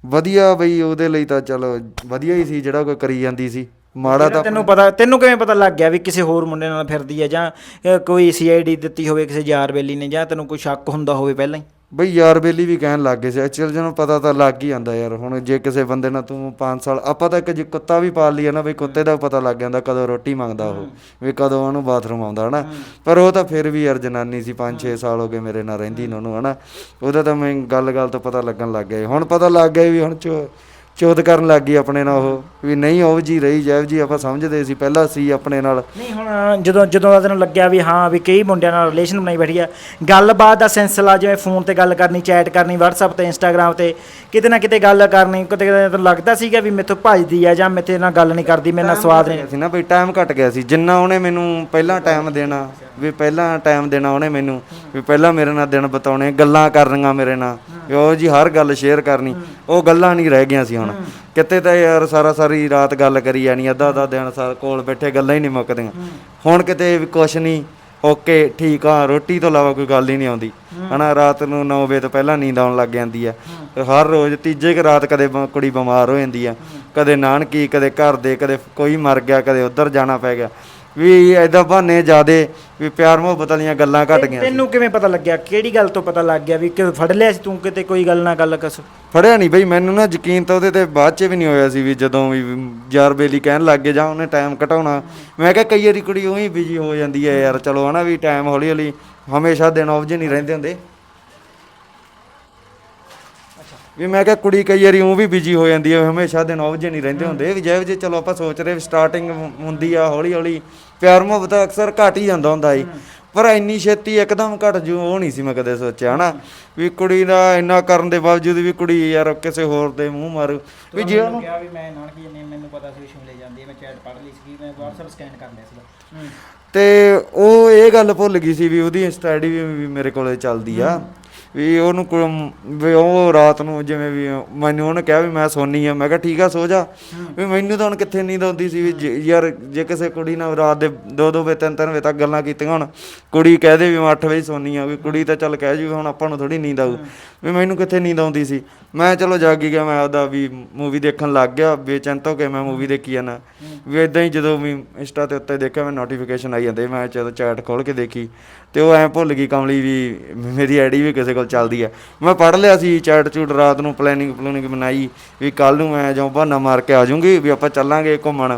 ਵਧੀਆ ਬਈ ਉਹਦੇ ਲਈ ਤਾਂ ਚਲੋ ਵਧੀਆ ਹੀ ਸੀ ਜਿਹੜਾ ਕੋਈ ਕਰੀ ਜਾਂਦੀ ਸੀ। ਮਾੜਾ ਤਾਂ ਤੈਨੂੰ ਪਤਾ ਤੈਨੂੰ ਕਿਵੇਂ ਪਤਾ ਲੱਗ ਗਿਆ ਵੀ ਕਿਸੇ ਹੋਰ ਮੁੰਡੇ ਨਾਲ ਫਿਰਦੀ ਹੈ ਜਾਂ ਅ, ਕੋਈ ਸੀਆਈਡੀ ਦਿੱਤੀ ਹੋਵੇ ਕਿਸੇ ਯਾਰ ਬੇਲੀ ਨੇ ਜਾਂ ਤੈਨੂੰ ਕੋਈ ਸ਼ੱਕ ਹੁੰਦਾ ਹੋਵੇ ਪਹਿਲਾਂ ਹੀ? ਬਈ ਯਾਰ ਬੇਲੀ ਵੀ ਕਹਿਣ ਲੱਗ ਗਏ ਸੀ ਐਕਚੁਅਲ ਜਿਹਨੂੰ ਪਤਾ ਤਾਂ ਲੱਗ ਹੀ ਜਾਂਦਾ ਯਾਰ ਹੁਣ ਜੇ ਕਿਸੇ ਬੰਦੇ ਨਾਲ ਤੂੰ 5 ਸਾਲ ਆਪਾਂ ਤਾਂ ਇੱਕ ਜੇ ਕੁੱਤਾ ਵੀ ਪਾਲ ਲਈਏ ਨਾ ਬਈ ਕੁੱਤੇ ਦਾ ਪਤਾ ਲੱਗ ਜਾਂਦਾ ਕਦੋਂ ਰੋਟੀ ਮੰਗਦਾ ਉਹ ਵੀ ਕਦੋਂ ਉਹਨੂੰ ਬਾਥਰੂਮ ਆਉਂਦਾ ਹਨਾ? ਪਰ ਉਹ ਤਾਂ ਫਿਰ ਵੀ ਯਾਰ ਜਨਾਨੀ ਸੀ 5-6 ਸਾਲ ਹੋ ਗਏ ਮੇਰੇ ਨਾਲ ਰਹਿੰਦੀ ਨੂੰ ਉਹਨੂੰ ਹਨਾ? ਉਹਦਾ ਤਾਂ ਮੈਂ ਗੱਲ-ਗੱਲ ਤੋਂ ਪਤਾ ਲੱਗਣ ਲੱਗ ਗਿਆ ਹੁਣ ਪਤਾ ਲੱਗ ਗਿਆ ਵੀ ਹੁਣ ਚੋ ਚੋਦ ਕਰਨ ਲੱਗ ਗਈ ਆਪਣੇ ਨਾਲ ਉਹ, ਵੀ ਨਹੀਂ ਉਹ ਜੀ ਰਹੀ ਜੈਵ ਜੀ, ਆਪਾਂ ਸਮਝਦੇ ਸੀ, ਪਹਿਲਾਂ ਸੀ ਆਪਣੇ ਨਾਲ। ਨਹੀਂ, ਹੁਣ ਜਦੋਂ ਜਦੋਂ ਦਾ ਤੈਨੂੰ ਲੱਗਿਆ ਵੀ ਹਾਂ, ਵੀ ਕਈ ਮੁੰਡਿਆਂ ਨਾਲ ਰਿਲੇਸ਼ਨ ਬਣਾਈ ਬੈਠੀ ਆ, ਗੱਲਬਾਤ ਦਾ ਸਿਲਸਿਲਾ, ਜਿਵੇਂ ਫੋਨ ਤੇ ਗੱਲ ਕਰਨੀ ਚੈਟ ਕਰਨੀ, WhatsApp ਤੇ, Instagram ਤੇ ਕਿਤੇ ਨਾ ਕਿਤੇ ਗੱਲ ਕਰਨੀ ਕਿਤੇ ਕਿਤੇ ਲੱਗਦਾ ਸੀਗਾ ਵੀ ਮੇਥੋਂ ਭੱਜਦੀ ਆ ਜਾਂ ਮੇਥੇ ਨਾਲ ਗੱਲ ਨਹੀਂ ਕਰਦੀ ਮੇਰੇ ਨਾਲ ਸਵਾਦ ਨਹੀਂ। ਸੀ ਨਾ ਬਈ ਟਾਈਮ ਘਟ ਗਿਆ ਸੀ। ਜਿੰਨਾ ਉਹਨੇ ਮੈਨੂੰ ਪਹਿਲਾਂ ਟਾਈਮ ਦੇਣਾ ਵੀ ਪਹਿਲਾਂ ਟਾਈਮ ਦੇਣਾ ਉਹਨੇ ਮੈਨੂੰ ਵੀ ਪਹਿਲਾਂ ਮੇਰੇ ਨਾਲ ਦਿਨ ਬਤਾਉਣੇ ਗੱਲਾਂ ਕਰਨੀਆਂ ਮੇਰੇ ਨਾਲ ਵੀ ਉਹ ਜੀ ਹਰ ਗੱਲ ਸ਼ੇਅਰ ਕਰਨੀ ਉਹ ਗੱਲਾਂ ਨਹੀਂ ਰਹਿ ਗਈਆਂ ਸੀ ਹੁਣ। ਕਿਤੇ ਤਾਂ ਯਾਰ ਸਾਰਾ ਸਾਰੀ ਰਾਤ ਗੱਲ ਕਰੀ ਜਾਣੀ ਅੱਧਾ ਅੱਧਾ ਦਿਨ ਸਾਰ ਕੋਲ ਬੈਠੇ ਗੱਲਾਂ ਹੀ ਨਹੀਂ ਮੁੱਕਦੀਆਂ। ਹੁਣ ਕਿਤੇ ਵੀ ਕੁਛ ਨਹੀਂ ਓਕੇ ਠੀਕ ਆ ਰੋਟੀ ਤੋਂ ਇਲਾਵਾ ਕੋਈ ਗੱਲ ਹੀ ਨਹੀਂ ਆਉਂਦੀ। ਹਨਾ ਰਾਤ ਨੂੰ 9 ਵਜੇ ਤੋਂ ਪਹਿਲਾਂ ਨੀਂਦ ਆਉਣ ਲੱਗ ਜਾਂਦੀ ਆ। ਹਰ ਰੋਜ਼ ਤੀਜੇ ਕੁ ਰਾਤ ਕਦੇ ਬ- ਕੁੜੀ ਬਿਮਾਰ ਹੋ ਜਾਂਦੀ ਆ। ਕਦੇ ਨਾਨਕੀ ਕਦੇ ਘਰ ਦੇ ਕਦੇ ਕੋਈ ਮਰ ਗਿਆ ਕਦੇ ਉੱਧਰ ਜਾਣਾ ਪੈ ਗਿਆ। ਵੀ ਐਦਾਂ ਬਹਾਨੇ ਜਿਆਦੇ ਵੀ ਪਿਆਰ ਮੁਹੱਬਤ ਵਾਲੀਆਂ ਗੱਲਾਂ ਘਟ ਗਈਆਂ ਸੀ। ਤੈਨੂੰ ਕਿਵੇਂ ਪਤਾ ਲੱਗਿਆ? ਕਿਹੜੀ ਗੱਲ ਤੋਂ ਪਤਾ ਲੱਗ ਗਿਆ ਵੀ ਕਿ ਫੜ ਲਿਆ ਸੀ ਤੂੰ ਕਿਤੇ ਕੋਈ ਗੱਲ ਨਾ ਗੱਲ ਕਸ? ਫੜਿਆ ਨਹੀਂ ਬਈ ਮੈਨੂੰ ਨਾ ਯਕੀਨ ਤਾਂ ਉਹਦੇ ਤੇ ਬਾਅਦ ਚ ਵੀ ਨਹੀਂ ਹੋਇਆ ਸੀ ਵੀ ਜਦੋਂ ਵੀ ਯਾਰ ਬੇਲੀ ਕਹਿਣ ਲੱਗ ਗਏ ਜਾਂ ਉਹਨੇ ਟਾਈਮ ਘਟਾਉਣਾ। ਮੈਂ ਕਿਹਾ ਕਈ ਵਾਰੀ ਕੁੜੀ ਉਹੀ ਬਿਜ਼ੀ ਹੋ ਜਾਂਦੀ ਹੈ ਯਾਰ ਚਲੋ ਹਨਾ ਵੀ ਟਾਈਮ ਹੌਲੀ ਹੌਲੀ ਹਮੇਸ਼ਾ ਦਿਨ ਆਫ ਜੇ ਨਹੀਂ ਰਹਿੰਦੇ ਹੁੰਦੇ। ਵੀ ਮੈਂ ਕਿਹਾ ਕੁੜੀ ਕਈ ਵਾਰੀ ਉਹ ਵੀ ਬਿਜ਼ੀ ਹੋ ਜਾਂਦੀ ਹੈ ਹਮੇਸ਼ਾ ਦਿਨ ਆਫ ਜੇ ਨਹੀਂ ਰਹਿੰਦੇ ਹੁੰਦੇ। ਵੀ ਜੇ ਜੇ ਚਲੋ ਆਪਾਂ ਸੋਚ ਰਹੇ ਸਟਾਰਟਿੰਗ ਹੁੰਦੀ ਆ ਹੌਲੀ ਹੌਲੀ ਪਿਆਰ ਮੁਹੱਬਤ ਅਕਸਰ ਘਟ ਹੀ ਜਾਂਦਾ ਹੁੰਦਾ ਸੀ। ਪਰ ਇੰਨੀ ਛੇਤੀ ਇੱਕਦਮ ਘਟ ਜੂ ਉਹ ਨਹੀਂ ਸੀ ਮੈਂ ਕਦੇ ਸੋਚਿਆ ਹਨਾ। ਵੀ ਕੁੜੀ ਦਾ ਇੰਨਾ ਕਰਨ ਦੇ ਬਾਵਜੂਦ ਵੀ ਕੁੜੀ ਯਾਰ ਕਿਸੇ ਹੋਰ ਦੇ ਮੂੰਹ ਮਾਰੂ। ਵੀ ਜੇ ਉਹਨੂੰ ਕਿਹਾ ਵੀ ਮੈਂ ਨਾਨਕੀ ਨੇ ਮੈਨੂੰ ਪਤਾ ਸੀ ਸ਼ਿਮਲੇ ਜਾਂਦੀ ਹੈ ਮੈਂ ਚੈਟ ਪੜ੍ਹ ਲਈ ਸੀ ਮੈਂ WhatsApp ਸਕੈਨ ਕਰ ਲਿਆ ਸੀਗਾ। ਤੇ ਉਹ ਇਹ ਗੱਲ ਭੁੱਲ ਗਈ ਸੀ ਵੀ ਉਹਦੀ ਇੰਸਟਾ ਆਈਡੀ ਵੀ ਮੇਰੇ ਕੋਲੇ ਚੱਲਦੀ ਆ। ਵੀ ਉਹਨੂੰ ਕੋ- ਵੀ ਉਹ ਰਾਤ ਨੂੰ ਜਿਵੇਂ ਵੀ ਮੈਨੂੰ ਉਹਨੇ ਕਿਹਾ ਵੀ ਮੈਂ ਸੋਨੀ ਆ ਮੈਂ ਕਿਹਾ ਠੀਕ ਆ ਸੋ ਜਾ। ਵੀ ਮੈਨੂੰ ਤਾਂ ਹੁਣ ਕਿੱਥੇ ਨੀਂਦ ਆਉਂਦੀ ਸੀ ਵੀ ਜੇ- ਯਾਰ ਜੇ ਕਿਸੇ ਕੁੜੀ ਨਾਲ ਰਾਤ ਦੇ 2-2 ਵਜੇ 3-3 ਵਜੇ ਤੱਕ ਗੱਲਾਂ ਕੀਤੀਆਂ ਹੁਣ ਕੁੜੀ ਕਹਿ ਦੇ ਵੀ ਮੈਂ 8 ਵਜੇ ਸੋਨੀ ਆ ਵੀ ਕੁੜੀ ਤਾਂ ਚੱਲ ਕਹਿ ਜੂ ਹੁਣ ਆਪਾਂ ਨੂੰ ਥੋੜੀ ਨੀਂਦ ਆਊ। ਵੀ ਮੈਨੂੰ ਕਿੱਥੇ ਨੀਂਦ ਆਉਂਦੀ ਸੀ। ਮੈਂ ਚਲੋ ਜਾਗੀ ਗਿਆ ਮੈਂ ਆਪਦਾ ਵੀ ਮੂਵੀ ਦੇਖਣ ਲੱਗ ਗਿਆ ਬੇਚੈਨ ਹੋ ਕੇ ਮੈਂ ਮੂਵੀ ਦੇਖੀ ਜਾਣਾ ਵੀ ਇਦਾਂ ਹੀ ਜਦੋਂ ਵੀ ਇੰਸਟਾ ਤੇ ਉੱਤੇ ਦੇਖਿਆ ਮੈਂ ਨੋਟੀਫਿਕੇਸ਼ਨ ਆਈ ਜਾਂਦੇ ਮੈਂ ਜਦੋਂ ਚੈਟ ਖੋਲ ਕੇ ਦੇਖੀ। ਤੇ ਉਹ ਐ ਭੁੱਲ ਗਈ ਕਮਲੀ ਵੀ ਮੇਰੀ ਆਈਡੀ ਵੀ ਕਿਸੇ ਕੋਲ ਚੱਲਦੀ ਆ। ਮੈਂ ਪੜ ਲਿਆ ਸੀ ਚੈਟ ਚੂਟ ਰਾਤ ਨੂੰ ਪਲੈਨਿੰਗ ਪਲੂਨਿੰਗ ਬਣਾਈ ਵੀ ਕੱਲ ਨੂੰ ਮੈਂ ਜਦੋਂ ਬਹਾਨਾ ਮਾਰ ਕੇ ਆ ਜਾਊਂਗੀ ਵੀ ਆਪਾਂ ਚੱਲਾਂਗੇ ਘੁੰਮਣ।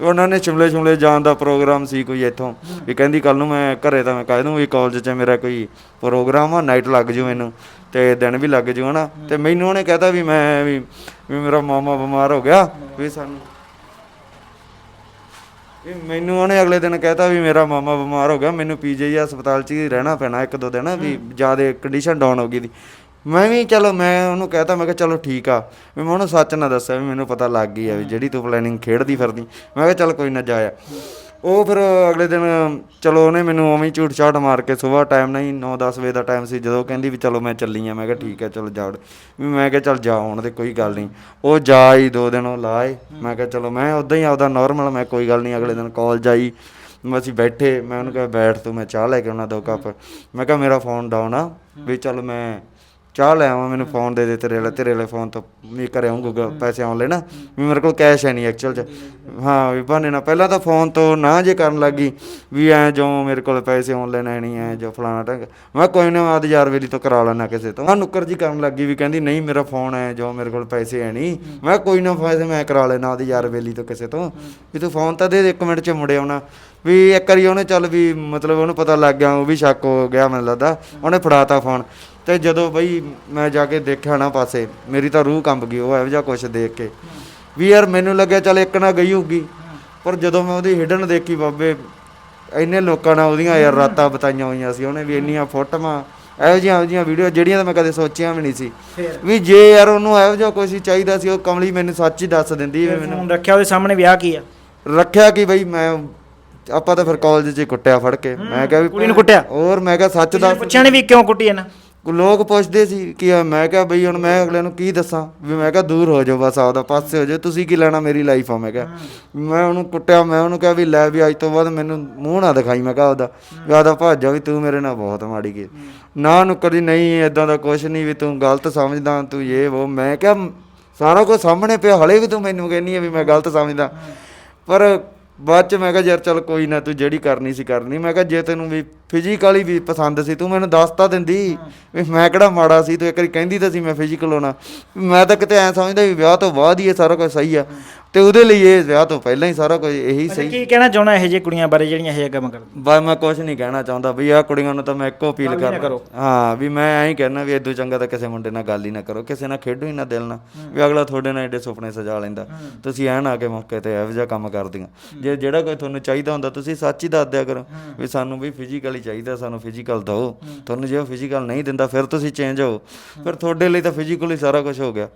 ਉਹਨਾਂ ਨੇ ਸ਼ਿਮਲੇ ਸ਼ਿਮਲੇ ਜਾਣ ਦਾ ਪ੍ਰੋਗਰਾਮ ਸੀ ਕੋਈ ਇੱਥੋਂ ਵੀ ਕਹਿੰਦੀ ਕੱਲ ਨੂੰ ਮੈਂ ਘਰੇ ਤਾਂ ਮੈਂ ਕਹਿ ਦੂੰ ਵੀ ਕਾਲਜ 'ਚ ਮੇਰਾ ਕੋਈ ਪ੍ਰੋਗਰਾਮ ਆ ਨਾਈਟ ਲੱਗ ਜੂ ਮੈਨੂੰ ਤੇ ਦਿਨ ਵੀ ਲੱਗ ਜੂ ਹਨਾ। ਤੇ ਮੈਨੂੰ ਉਹਨੇ ਕਹਿਤਾ ਵੀ ਮੈਂ ਵੀ ਵੀ ਮੇਰਾ ਮਾਮਾ ਬਿਮਾਰ ਹੋ ਗਿਆ ਵੀ ਸਾਨੂੰ ਵੀ ਮੈਨੂੰ ਉਹਨੇ ਅਗਲੇ ਦਿਨ ਕਹਿਤਾ ਵੀ ਮੇਰਾ ਮਾਮਾ ਬਿਮਾਰ ਹੋ ਗਿਆ ਮੈਨੂੰ ਪੀਜੀਆਈ ਹਸਪਤਾਲ 'ਚ ਹੀ ਰਹਿਣਾ ਪੈਣਾ ਇੱਕ ਦੋ ਦਿਨ ਵੀ ਜ਼ਿਆਦਾ ਕੰਡੀਸ਼ਨ ਡਾਊਨ ਹੋ ਗਈ ਦੀ। ਮੈਂ ਵੀ ਚਲੋ ਮੈਂ ਉਹਨੂੰ ਕਹਿਤਾ ਮੈਂ ਕਿਹਾ ਚਲੋ ਠੀਕ ਆ। ਵੀ ਮੈਂ ਉਹਨੂੰ ਸੱਚ ਨਾ ਦੱਸਿਆ ਵੀ ਮੈਨੂੰ ਪਤਾ ਲੱਗ ਗਈ ਆ ਵੀ ਜਿਹੜੀ ਤੂੰ ਪਲੈਨਿੰਗ ਖੇਡਦੀ ਫਿਰਦੀ। ਮੈਂ ਕਿਹਾ ਚੱਲ ਕੋਈ ਨਾ ਜਾਇਆ ਉਹ ਫਿਰ ਅਗਲੇ ਦਿਨ, ਚਲੋ ਉਹਨੇ ਮੈਨੂੰ ਉਵੇਂ ਹੀ ਝੂਠ ਛਾਟ ਮਾਰ ਕੇ ਸਵੇਰ ਟਾਈਮ ਨਹੀਂ 9-10 ਵਜੇ ਦਾ ਟਾਈਮ ਸੀ, ਜਦੋਂ ਕਹਿੰਦੀ ਵੀ ਚਲੋ ਮੈਂ ਚੱਲੀ ਆ, ਮੈਂ ਕਿਹਾ ਠੀਕ ਹੈ, ਚਲੋ ਜਾੜ ਵੀ ਮੈਂ ਕਿਹਾ ਚੱਲ ਜਾ ਹੁਣ ਤੇ ਕੋਈ ਗੱਲ ਨਹੀਂ। ਉਹ ਜਾ ਹੀ ਦੋ ਦਿਨ, ਉਹ ਲਾਏ ਮੈਂ ਕਿਹਾ ਚਲੋ ਮੈਂ ਉਦਾਂ ਹੀ ਆਪਦਾ ਨਾਰਮਲ ਮੈਂ ਕੋਈ ਗੱਲ ਨਹੀਂ, ਅਗਲੇ ਦਿਨ ਕਾਲਜ ਆਈ ਮੈਂ ਅਸੀਂ ਬੈਠੇ, ਮੈਂ ਉਹਨੂੰ ਕਿਹਾ ਬੈਠ ਤੂੰ, ਮੈਂ ਚਾਹ ਲੈ ਕੇ ਆਉਣਾ ਦੋ ਕੱਪ। ਮੈਂ ਕਿਹਾ ਮੇਰਾ ਫੋਨ ਡਾਊਨ ਆ, ਵੀ ਚਲ ਮੈਂ ਚਾਹ ਲੈ ਆਵਾਂ, ਮੈਨੂੰ ਫੋਨ ਦੇ ਦੇ ਤੇਰੇ ਵਾਲੇ ਤੇਰੇ ਵਾਲੇ ਫੋਨ ਤੋਂ। ਵੀ ਘਰੇ ਆਉਂ ਗੂਗਲ ਪੈਸੇ ਆਉਣ ਲੈਣਾ ਵੀ ਮੇਰੇ ਕੋਲ ਕੈਸ਼ ਹੈ ਨਹੀਂ ਐਕਚੁਅਲ ਚ। ਹਾਂ, ਵੀ ਬਹਾਨੇ ਨਾਲ। ਪਹਿਲਾਂ ਤਾਂ ਫੋਨ ਤੋਂ ਨਾ ਜੇ ਕਰਨ ਲੱਗੀ ਵੀ ਐ ਜੋ ਮੇਰੇ ਕੋਲ ਪੈਸੇ ਆਨਲਾਈਨ ਹੈ ਨਹੀਂ ਐ ਜੋ ਫਲਾਣਾ ਢੰਗ। ਮੈਂ ਕੋਈ ਨਾ ਆਦ ਯਾਰ ਵੇਲੀ ਤੋਂ ਕਰਾ ਲੈਣਾ ਕਿਸੇ ਤੋਂ। ਮੈਂ ਨੁੱਕਰ ਜੀ ਕਰਨ ਲੱਗੀ ਵੀ ਕਹਿੰਦੀ, ਨਹੀਂ, ਮੇਰਾ ਫੋਨ ਹੈ, ਜੋ ਮੇਰੇ ਕੋਲ ਪੈਸੇ ਹੈ ਨਹੀਂ ਮੈਂ ਕੋਈ ਨਾ, ਪੈਸੇ ਮੈਂ ਕਰਾ ਲੈਣਾ ਆਦ ਯਾਰ ਵੇਲੀ ਤੋਂ ਕਿਸੇ ਤੋਂ। ਵੀ ਤੂੰ ਫੋਨ ਤਾਂ ਦੇ ਦੇ ਇੱਕ ਮਿੰਟ ਚ ਮੁੜੇ ਆਉਣਾ। ਵੀ ਇੱਕ ਵਾਰੀ ਉਹਨੇ ਚੱਲ ਵੀ, ਮਤਲਬ ਉਹਨੂੰ ਪਤਾ ਲੱਗ ਗਿਆ, ਉਹ ਵੀ ਸ਼ੱਕ ਹੋ ਗਿਆ ਮੈਨੂੰ ਲੱਗਦਾ। ਉਹਨੇ ਫੜਾਤਾ ਫੋਨ ਤੇ ਜਦੋਂ ਬਈ ਮੈਂ ਜਾ ਕੇ ਦੇਖਿਆ ਨਾ ਪਾਸੇ ਮੇਰੀ ਤਾਂ ਰੂਹ ਕੰਬ ਗਈ ਉਹ ਇਹੋ ਜਿਹਾ ਕੁਛ ਦੇਖ ਕੇ। ਵੀ ਯਾਰ ਮੈਨੂੰ ਲੱਗਿਆ ਚੱਲ ਇੱਕ ਨਾ ਗਈ ਹੋਊਗੀ। ਪਰ ਜਦੋਂ ਮੈਂ ਉਹਦੀ ਹਿਡਨ ਦੇਖੀ ਬਾਬੇ ਇੰਨੇ ਲੋਕਾਂ ਨਾਲ ਉਹਦੀਆਂ ਯਾਰ ਰਾਤਾਂ ਬਤਾਈਆਂ ਹੋਈਆਂ ਸੀ ਉਹਨੇ ਵੀ ਇੰਨੀਆਂ ਫੋਟੋਆਂ ਇਹੋ ਜਿਹੀਆਂ ਇਹੋ ਜਿਹੀਆਂ ਵੀਡੀਓ ਜਿਹੜੀਆਂ ਤਾਂ ਮੈਂ ਕਦੇ ਸੋਚੀਆਂ ਵੀ ਨਹੀਂ ਸੀ। ਵੀ ਜੇ ਯਾਰ ਉਹਨੂੰ ਇਹੋ ਜਿਹਾ ਕੁਛ ਹੀ ਚਾਹੀਦਾ ਸੀ ਉਹ ਕਮਲੀ ਮੈਨੂੰ ਸੱਚ ਹੀ ਦੱਸ ਦਿੰਦੀ ਵੀ ਮੈਨੂੰ। ਫੋਨ ਰੱਖਿਆ ਉਹਦੇ ਸਾਹਮਣੇ ਵਿਆਹ ਕੀ ਆ? ਰੱਖਿਆ ਕਿ ਬਈ ਮੈਂ ਆਪਾਂ ਤਾਂ ਫਿਰ ਕਾਲਜ 'ਚ ਹੀ ਕੁੱਟਿਆ ਫੜ ਕੇ। ਮੈਂ ਕਿਹਾ ਵੀ ਕੁੜੀ ਨੂੰ ਕੁੱਟਿਆ? ਹੋਰ ਮੈਂ ਕਿਹਾ ਸੱਚ ਦੱਸ ਪੁੱਛਿਆ ਨਹੀਂ ਵੀ ਕਿਉਂ ਕੁੱਟੀ ਇਹਨਾਂ? ਲੋਕ ਪੁੱਛਦੇ ਸੀ ਕਿ ਆ ਮੈਂ ਕਿਹਾ ਬਈ ਹੁਣ ਮੈਂ ਅਗਲੇ ਨੂੰ ਕੀ ਦੱਸਾਂ? ਵੀ ਮੈਂ ਕਿਹਾ ਦੂਰ ਹੋ ਜਾਓ ਬਸ ਆਪਦਾ ਪਾਸੇ ਹੋ ਜਾਓ ਤੁਸੀਂ ਕੀ ਲੈਣਾ ਮੇਰੀ ਲਾਈਫ ਆ? ਮੈਂ ਕਿਹਾ ਮੈਂ ਉਹਨੂੰ ਕੁੱਟਿਆ ਮੈਂ ਉਹਨੂੰ ਕਿਹਾ ਵੀ ਲੈ ਵੀ ਅੱਜ ਤੋਂ ਬਾਅਦ ਮੈਨੂੰ ਮੂੰਹ ਨਾ ਦਿਖਾਈ ਮੈਂ ਕਿਹਾ ਉਹਦਾ ਵੀ ਆਦਾ ਭੱਜ ਜਾ ਵੀ ਤੂੰ ਮੇਰੇ ਨਾਲ ਬਹੁਤ ਮਾੜੀ ਗਈ ਨਾ ਉਹਨੂੰ ਕਦੀ ਨਹੀਂ ਇਦਾਂ ਦਾ ਕੁਝ ਨਹੀਂ ਵੀ ਤੂੰ ਗਲਤ ਸਮਝਦਾ ਤੂੰ ਇਹ ਉਹ ਮੈਂ ਕਿਹਾ ਸਾਰਾ ਕੁਝ ਸਾਹਮਣੇ ਪਿਆ ਹਲੇ ਵੀ ਤੂੰ ਮੈਨੂੰ ਕਹਿੰਨੀ ਆ ਵੀ ਮੈਂ ਗਲਤ ਸਮਝਦਾ। ਪਰ ਬਾਅਦ ਚ ਮੈਂ ਕਿਹਾ ਯਾਰ ਚੱਲ ਕੋਈ ਨਾ ਤੂੰ ਜਿਹੜੀ ਕਰਨੀ ਸੀ ਕਰਨੀ। ਮੈਂ ਕਿਹਾ ਜੇ ਤੈਨੂੰ ਵੀ ਫਿਜ਼ੀਕਲੀ ਵੀ ਪਸੰਦ ਸੀ ਤੂੰ ਮੈਨੂੰ ਦੱਸ ਤਾਂ ਦਿੰਦੀ ਵੀ ਮੈਂ ਕਿਹੜਾ ਮਾੜਾ ਸੀ ਤੂੰ ਇੱਕ ਵਾਰੀ ਕਹਿੰਦੀ ਤਾਂ ਸੀ ਮੈਂ ਫਿਜ਼ੀਕਲ ਹੋਣਾ। ਮੈਂ ਤਾਂ ਕਿਤੇ ਐ ਸਮਝਦਾ ਵੀ ਵਿਆਹ ਤੋਂ ਬਾਅਦ ਹੀ ਇਹ ਸਾਰਾ ਕੁਝ ਸਹੀ ਆ। ਤੇ ਉਹਦੇ ਲਈ ਇਹ ਵਿਆਹ ਤੋਂ ਪਹਿਲਾਂ ਹੀ ਸਾਰਾ ਕੁਝ ਇਹੀ ਅੱਛਾ, ਸਹੀ। ਕੀ ਕਹਿਣਾ ਚਾਹੁੰਦਾ ਇਹੋ ਜਿਹੇ ਕੁੜੀਆਂ ਬਾਰੇ ਜਿਹੜੀਆਂ ਇਹੋ ਕੰਮ ਕਰਦੀਆਂ ਬਸ ਮੈਂ ਕੁਝ ਨਹੀਂ ਕਹਿਣਾ ਚਾਹੁੰਦਾ ਵੀ ਆਹ ਕੁੜੀਆਂ ਨੂੰ ਤਾਂ ਮੈਂ ਇੱਕੋ ਅਪੀਲ ਗੱਲ ਹੀ ਨਾ ਕਰਦਾ ਕਰੋ। ਹਾਂ ਵੀ ਮੈਂ ਐਂ ਹੀ ਕਹਿਣਾ ਵੀ ਇਦੋਂ ਚੰਗਾ ਤਾਂ ਕਿਸੇ ਮੁੰਡੇ ਨਾਲ ਗੱਲ ਹੀ ਨਾ ਕਰੋ ਕਿਸੇ ਨਾਲ ਖੇਡੋ ਹੀ ਨਾ ਦਿਲ ਨਾਲ ਵੀ ਅਗਲਾ ਤੁਹਾਡੇ ਨਾਲ ਏਡੇ ਸੁਪਨੇ ਸਜਾ ਲੈਂਦਾ। ਤੁਸੀਂ ਐਨ ਆ ਕੇ ਮੌਕੇ ਤੇ ਇਹੋ ਜਿਹਾ ਕੰਮ ਕਰਦੀਆਂ। ਜੇ ਜਿਹੜਾ ਕੋਈ ਤੁਹਾਨੂੰ ਚਾਹੀਦਾ ਹੁੰਦਾ ਤੁਸੀਂ ਸੱਚ ਹੀ ਦੱਸ ਦਿਆ ਕਰੋ ਵੀ ਸਾਨੂੰ ਵੀ ਫਿਜ਼ੀਕਲੀ ਚਾਹੀਦਾ ਸਾਨੂੰ ਫਿਜ਼ੀਕਲ ਦਿਓ। ਤੁਹਾਨੂੰ ਜੇ ਫਿਜ਼ੀਕਲ ਨਹੀਂ ਦਿੰਦਾ ਫਿਰ ਤੁਸੀਂ ਚੇਂਜ ਹੋ। ਫਿਰ ਤੁਹਾਡੇ ਲਈ ਤਾਂ ਫਿਜ਼ੀਕਲੀ ਸਾਰਾ ਕੁਝ ਹੋ ਗਿਆ।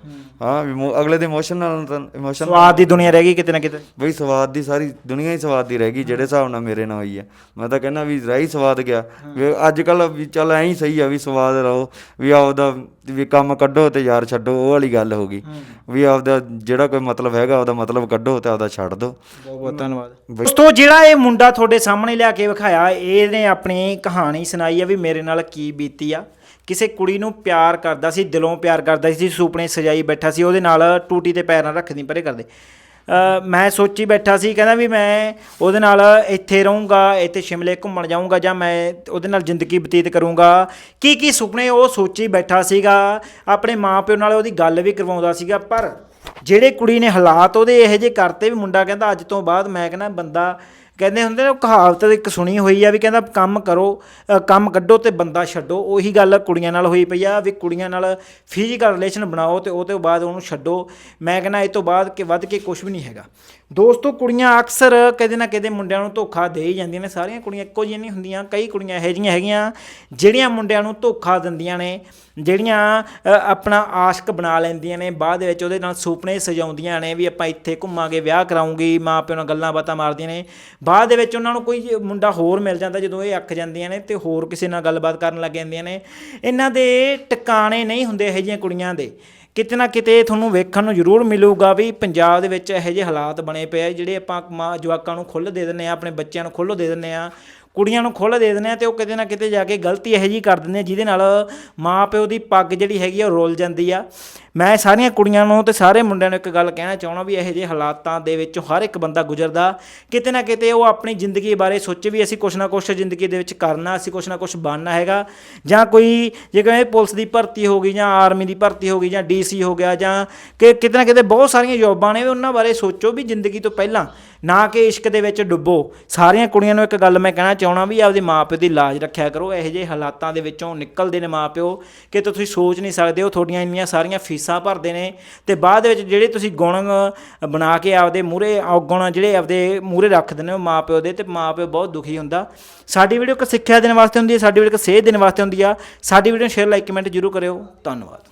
ਹਾਂ। ਵੀ ਮੋ- ਅਗਲੇ ਦੇ ਇਮੋਸ਼ਨਲ ਇਮੋਸ਼ਨ ਸਵਾਦ ਦੀ ਦੁਨੀਆ ਰਹਿ ਗਈ ਕਿਤੇ ਨਾ ਕਿਤੇ? ਬਈ ਸਵਾਦ ਦੀ ਸਾਰੀ ਦੁਨੀਆ ਹੀ ਸਵਾਦ ਦੀ ਰਹਿ ਗਈ ਜਿਹੜੇ ਹਿਸਾਬ ਨਾਲ ਮੇਰੇ ਨਾਲ ਹੋਈ ਹੈ ਮੈਂ ਤਾਂ ਕਹਿੰਦਾ ਵੀ ਰਹਿ ਹੀ ਸਵਾਦ ਗਿਆ। ਵੀ ਅੱਜ ਕੱਲ ਵੀ ਚੱਲ ਐਂ ਹੀ ਸਹੀ ਆ ਵੀ ਸਵਾਦ ਰਹੋ ਵੀ ਆਪਦਾ ਵੀ ਕੰਮ ਕੱਢੋ ਤੇ ਯਾਰ ਛੱਡੋ ਉਹ ਵਾਲੀ ਗੱਲ ਹੋ ਗਈ। ਵੀ ਆਪਦਾ ਜਿਹੜਾ ਕੋਈ ਮਤਲਬ ਹੈਗਾ ਉਹਦਾ ਮਤਲਬ ਕੱਢੋ ਤੇ ਆਪਦਾ ਛੱਡ ਦਿਓ ਬਹੁਤ ਬਹੁਤ ਧੰਨਵਾਦ। ਦੋਸਤੋ ਜਿਹੜਾ ਇਹ ਮੁੰਡਾ ਤੁਹਾਡੇ ਸਾਹਮਣੇ ਲਿਆ ਕੇ ਵਿਖਾਇਆ ਇਹਨੇ ਆਪਣੀ ਕਹਾਣੀ ਸੁਣਾਈ ਆ ਵੀ ਮੇਰੇ ਨਾਲ ਕੀ ਬੀਤੀ ਆ। ਕਿਸੇ ਕੁੜੀ ਨੂੰ ਪਿਆਰ ਕਰਦਾ ਸੀ, ਦਿਲੋਂ ਪਿਆਰ ਕਰਦਾ ਸੀ, ਸੁਪਨੇ ਸਜਾਈ ਬੈਠਾ ਸੀ, ਉਹਦੇ ਨਾਲ ਟੂਟੀ ਤੇ ਪੈਰ ਨਾਲ ਰੱਖਦੀ, ਪਰੇ ਕਰਦੇ। ਮੈਂ ਸੋਚੀ ਬੈਠਾ ਸੀ, ਕਹਿੰਦਾ ਵੀ ਮੈਂ ਉਹਦੇ ਨਾਲ ਇੱਥੇ ਰਹੂੰਗਾ, ਇੱਥੇ ਸ਼ਿਮਲੇ ਘੁੰਮਣ ਜਾਊਂਗਾ ਜਾਂ ਮੈਂ ਉਹਦੇ ਨਾਲ ਜ਼ਿੰਦਗੀ ਬਤੀਤ ਕਰੂੰਗਾ। ਕੀ ਕੀ ਸੁਪਨੇ ਉਹ ਸੋਚੀ ਬੈਠਾ ਸੀਗਾ, ਆਪਣੇ ਮਾਪਿਓ ਨਾਲ ਉਹਦੀ ਗੱਲ ਵੀ ਕਰਵਾਉਂਦਾ ਸੀਗਾ, ਪਰ ਜਿਹੜੇ ਕੁੜੀ ਨੇ ਹਾਲਾਤ ਉਹਦੇ ਇਹੋ ਜਿਹੇ ਕਰਤੇ ਵੀ ਮੁੰਡਾ ਕਹਿੰਦਾ, ਅੱਜ ਤੋਂ ਬਾਅਦ ਮੈਂ ਕਹਿੰਦਾ ਬੰਦਾ ਕਹਿੰਦੇ ਹੁੰਦੇ ਨੇ, ਉਹ ਕਹਾਵਤ ਇੱਕ ਸੁਣੀ ਹੋਈ ਆ ਵੀ ਕਹਿੰਦਾ ਕੰਮ ਕਰੋ ਕੰਮ ਕੱਢੋ ਤੇ ਬੰਦਾ ਛੱਡੋ। ਉਹੀ ਗੱਲ ਕੁੜੀਆਂ ਨਾਲ ਹੋਈ ਪਈ ਆ ਵੀ ਕੁੜੀਆਂ ਨਾਲ ਫਿਜ਼ੀਕਲ ਰਿਲੇਸ਼ਨ ਬਣਾਓ ਤੇ ਉਹ ਤੋਂ ਬਾਅਦ ਉਹਨੂੰ ਛੱਡੋ। ਮੈਂ ਕਹਿੰਦਾ ਇਹ ਤੋਂ ਬਾਅਦ ਕਿ ਵੱਧ ਕੇ ਕੁਝ ਵੀ ਨਹੀਂ ਹੈਗਾ। ਦੋਸਤੋ, ਕੁੜੀਆਂ ਅਕਸਰ ਕਦੇ ਨਾ ਕਦੇ ਮੁੰਡਿਆਂ ਨੂੰ ਧੋਖਾ ਦੇ ਹੀ ਜਾਂਦੀਆਂ ਨੇ। ਸਾਰੀਆਂ ਕੁੜੀਆਂ ਇੱਕੋ ਜਿਹੀਆਂ ਨਹੀਂ ਹੁੰਦੀਆਂ। ਕਈ ਕੁੜੀਆਂ ਇਹੋ ਜਿਹੀਆਂ ਹੈਗੀਆਂ, ਜਿਹੜੀਆਂ ਮੁੰਡਿਆਂ ਨੂੰ ਧੋਖਾ ਦਿੰਦੀਆਂ ਨੇ, ਜਿਹੜੀਆਂ ਆਪਣਾ ਆਸ਼ਕ ਬਣਾ ਲੈਂਦੀਆਂ ਨੇ, ਬਾਅਦ ਦੇ ਵਿੱਚ ਉਹਦੇ ਨਾਲ ਸੁਪਨੇ ਸਜਾਉਂਦੀਆਂ ਨੇ ਵੀ ਆਪਾਂ ਇੱਥੇ ਘੁੰਮਾਂਗੇ, ਵਿਆਹ ਕਰਾਉਂਗੀ ਮਾਂ ਪਿਓ ਨਾਲ ਗੱਲਾਂ ਬਾਤਾਂ ਮਾਰਦੀਆਂ ਨੇ। ਬਾਅਦ ਦੇ ਵਿੱਚ ਉਹਨਾਂ ਨੂੰ ਕੋਈ ਮੁੰਡਾ ਹੋਰ ਮਿਲ ਜਾਂਦਾ, ਜਦੋਂ ਇਹ ਅੱਕ ਜਾਂਦੀਆਂ ਨੇ ਤੇ ਹੋਰ ਕਿਸੇ ਨਾਲ ਗੱਲਬਾਤ ਕਰਨ ਲੱਗ ਜਾਂਦੀਆਂ ਨੇ। ਇਹਨਾਂ ਦੇ ਟਿਕਾਣੇ ਨਹੀਂ ਹੁੰਦੇ ਇਹੋ ਜਿਹੀਆਂ ਕੁੜੀਆਂ ਦੇ। ਕਿਤੇ ਨਾ ਕਿਤੇ ਤੁਹਾਨੂੰ ਵੇਖਣ ਨੂੰ ਜ਼ਰੂਰ ਮਿਲੂਗਾ ਵੀ ਪੰਜਾਬ ਦੇ ਵਿੱਚ ਇਹੋ ਜਿਹੇ ਹਾਲਾਤ ਬਣੇ ਪਏ ਆ, ਜਿਹੜੇ ਆਪਾਂ ਮਾਂ ਜਵਾਕਾਂ ਨੂੰ ਖੁੱਲ੍ਹ ਦੇ ਦਿੰਦੇ ਆ, ਆਪਣੇ ਬੱਚਿਆਂ ਨੂੰ ਖੁੱਲ੍ਹ ਦੇ ਦਿੰਦੇ ਆ ਕੁੜੀਆਂ ਨੂੰ ਖੁੱਲ੍ਹ ਦੇ ਦਿੰਦੇ ਆ ਤੇ ਉਹ ਕਿਤੇ ਨਾ ਕਿਤੇ ਜਾ ਕੇ ਗਲਤੀ ਇਹੋ ਜਿਹੀ ਕਰ ਦਿੰਦੇ ਆ, ਜਿਹਦੇ ਨਾਲ ਮਾਂ ਪਿਓ ਦੀ ਪੱਗ ਜਿਹੜੀ ਹੈਗੀ ਆ, ਉਹ ਰੁੱਲ ਜਾਂਦੀ ਆ। ਮੈਂ ਸਾਰੀਆਂ ਕੁੜੀਆਂ ਨੂੰ ਤੇ ਸਾਰੇ ਮੁੰਡਿਆਂ ਨੂੰ ਇੱਕ ਗੱਲ ਕਹਿਣਾ ਚਾਹਣਾ ਵੀ ਇਹੋ ਜਿਹੇ ਹਾਲਾਤਾਂ ਦੇ ਵਿੱਚ ਹਰ ਇੱਕ ਬੰਦਾ ਗੁਜ਼ਰਦਾ। ਕਿਤੇ ਨਾ ਕਿਤੇ ਉਹ ਆਪਣੀ ਜ਼ਿੰਦਗੀ ਬਾਰੇ ਸੋਚੇ ਵੀ ਅਸੀਂ ਕੁਛ ਨਾ ਕੁਛ ਜ਼ਿੰਦਗੀ ਦੇ ਵਿੱਚ ਕਰਨਾ, ਅਸੀਂ ਕੁਛ ਨਾ ਕੁਛ ਬਣਨਾ ਹੈਗਾ। ਜਾਂ ਕੋਈ ਜੇ ਕਹਿੰਦੇ ਪੁਲਿਸ ਦੀ ਭਰਤੀ ਹੋ ਗਈ ਜਾਂ ਆਰਮੀ ਦੀ ਭਰਤੀ ਹੋ ਗਈ ਜਾਂ ਡੀਸੀ ਹੋ ਗਿਆ ਜਾਂ ਕਿ ਕਿਤੇ ਨਾ ਕਿਤੇ ਬਹੁਤ ਸਾਰੀਆਂ ਜੌਬਾਂ ਨੇ, ਵੀ ਉਹਨਾਂ ਬਾਰੇ ਸੋਚੋ ਵੀ ਜ਼ਿੰਦਗੀ ਤੋਂ ਪਹਿਲਾਂ ਨਾ ਕਿ ਇਸ਼ਕ ਦੇ ਵਿੱਚ ਡੁੱਬੋ। ਸਾਰੀਆਂ ਕੁੜੀਆਂ ਨੂੰ ਇੱਕ ਗੱਲ ਮੈਂ ਕਹਿਣਾ ਚਾਹਣਾ ਵੀ ਆਪਦੇ ਮਾਪਿਓ ਦੀ ਲਾਜ ਰੱਖਿਆ ਕਰੋ। ਇਹੋ ਜਿਹੇ ਹਾਲਾਤਾਂ ਦੇ ਵਿੱਚੋਂ ਨਿਕਲਦੇ ਨੇ ਮਾਪਿਓ ਕਿ ਤੁਸੀਂ ਸੋਚ ਨਹੀਂ ਸਕਦੇ। ਉਹ ਤੁਹਾਡੀਆਂ ਇੰਨੀਆਂ ਸਾਰੀਆਂ ਫੀਸਾਂ ਭਰਦੇ ਨੇ ਤੇ ਬਾਅਦ ਵਿੱਚ ਜਿਹੜੇ ਤੁਸੀਂ ਗੁਣ ਬਣਾ ਕੇ ਆਪਦੇ ਮੂਹਰੇ ਔਗਣ ਜਿਹੜੇ ਆਪਦੇ ਮੂਹਰੇ ਰੱਖਦੇ ਨੇ ਹੋ ਮਾਪਿਓ ਦੇ ਤੇ ਮਾਪਿਓ ਬਹੁਤ ਦੁਖੀ ਹੁੰਦਾ। ਸਾਡੀ ਵੀਡੀਓ ਇੱਕ ਸਿੱਖਿਆ ਦੇਣ ਵਾਸਤੇ ਹੁੰਦੀ ਹੈ, ਸਾਡੀ ਵੀਡੀਓ ਇੱਕ ਸੇਧ ਦੇਣ ਵਾਸਤੇ ਹੁੰਦੀ ਆ। ਸਾਡੀ ਵੀਡੀਓ ਨੂੰ ਸ਼ੇਅਰ, ਲਾਈਕ, ਕਮੈਂਟ ਜ਼ਰੂਰ ਕਰਿਓ। ਧੰਨਵਾਦ।